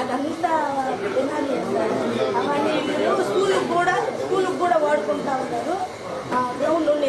అదంతా తినాలి అవన్నీ వీళ్ళు స్కూల్కి కూడా స్కూల్కి కూడా వాడుకుంటా ఉన్నారు. గ్రౌండ్ ఉండి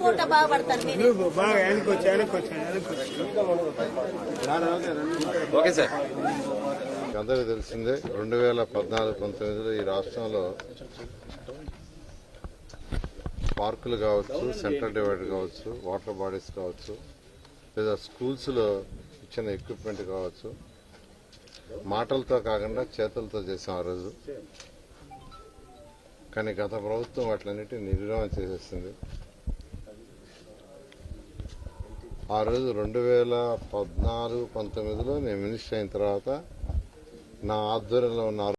పూట మీరు. Okay sir. అందరికీ తెలిసిందే రెండు వేల పద్నాలుగు పంతొమ్మిదిలో ఈ రాష్ట్రంలో పార్కులు కావచ్చు సెంట్రల్ డివైడ్ కావచ్చు వాటర్ బాడీస్ కావచ్చు లేదా స్కూల్స్లో ఇచ్చిన ఎక్విప్మెంట్ కావచ్చు మాటలతో కాకుండా చేతులతో చేసాం ఆ రోజు. కానీ గత ప్రభుత్వం వాటిలన్నిటిని నిర్వహణ చేసేస్తుంది ఆ రోజు రెండు వేల పద్నాలుగు పంతొమ్మిదిలో నేను మినిస్టర్ అయిన తర్వాత నా ఆధ్వర్యంలో ఉన్న